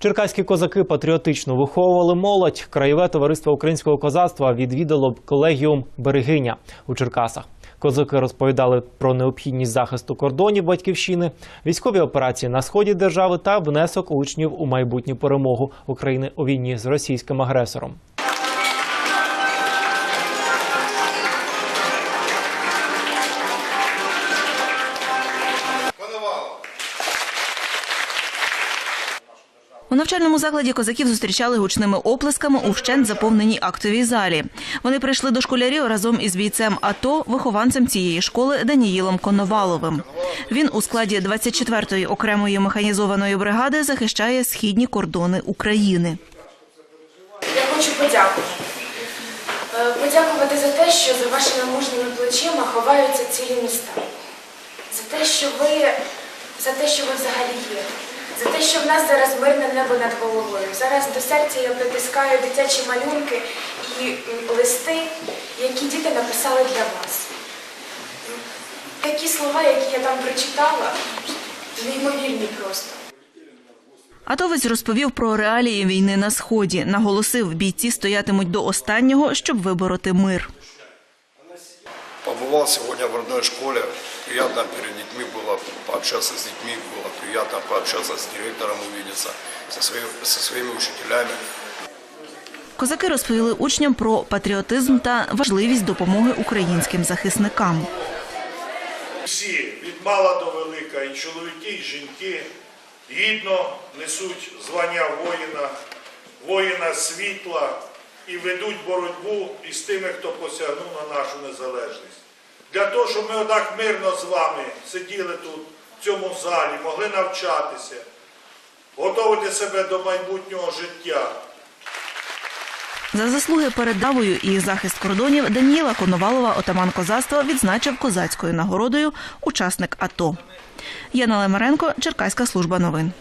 Черкаські козаки патріотично виховували молодь. Краєве товариство українського козацтва відвідало колегіум Берегиня у Черкасах. Козаки розповідали про необхідність захисту кордонів батьківщини, військові операції на сході держави та внесок учнів у майбутню перемогу України у війні з російським агресором. У навчальному закладі козаків зустрічали гучними оплесками у вщент заповненій актовій залі. Вони прийшли до школярів разом із бійцем АТО, вихованцем цієї школи Даніїлом Коноваловим. Він у складі 24-ї окремої механізованої бригади захищає східні кордони України. Я хочу подякувати. Е, Подякувати за те, що за вашими мужніми плечима ховаються цілі міста. За те, що ви, за те, що ви взагалі є. За те, що в нас зараз мирне небо над головою. Зараз до серця я притискаю дитячі малюнки і листи, які діти написали для вас. Такі слова, які я там прочитала, неймовірні просто. Атовець розповів про реалії війни на сході. Наголосив, бійці стоятимуть до останнього, щоб вибороти мир Побывал сегодня в родной школе. Приятно перед детьми было пообщаться с детьми, было приятно пообщаться с директором, увидеться со, своими, со своими учителями. Козаки розповіли учням про патріотизм та важливість допомоги українським захисникам. Всі від мала до велика, і чоловіки, і жінки гідно несуть звання воїна, воїна світла і ведуть боротьбу із тими, хто посягнув на нашу незалежність. Для того, щоб ми отак мирно з вами сиділи тут, в цьому залі, могли навчатися, готувати себе до майбутнього життя. За заслуги перед давою і захист кордонів Даніїла Коновалова, отаман козацтва, відзначив козацькою нагородою учасник АТО. Яна Лемаренко, Черкаська служба новин.